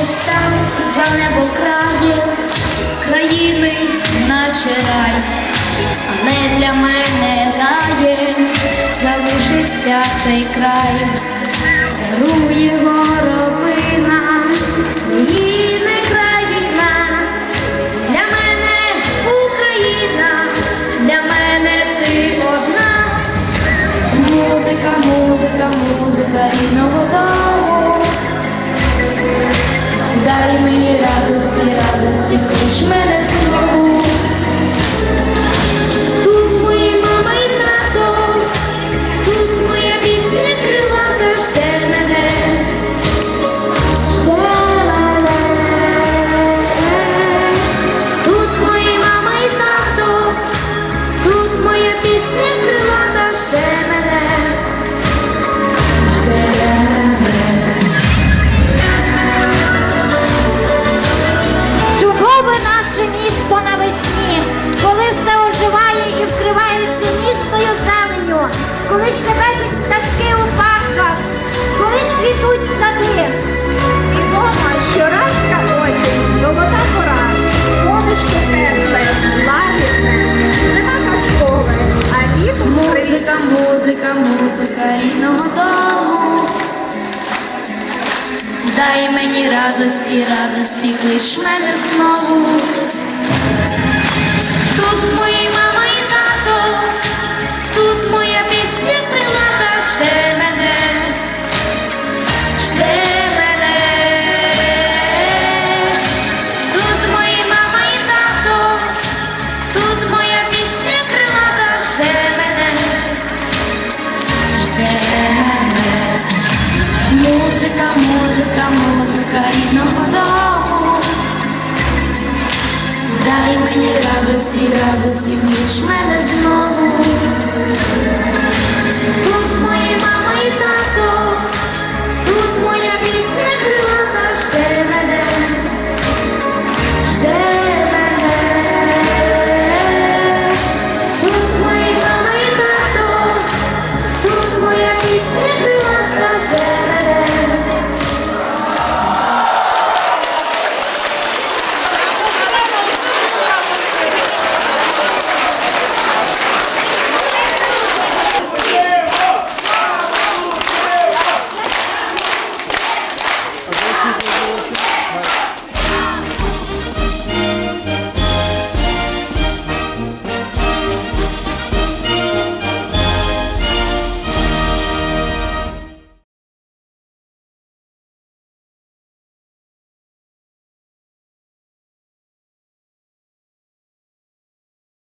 десь там за небо краю, країни наче рай, але для мене рає залишиться цей край. Дай мені радості, радості, клич мене. пусика рідного дому, дай мені радості, радості, клич мене знову. Тут мої мами. Маленькі радості, радості, ніч мене знову. Тут мої мами.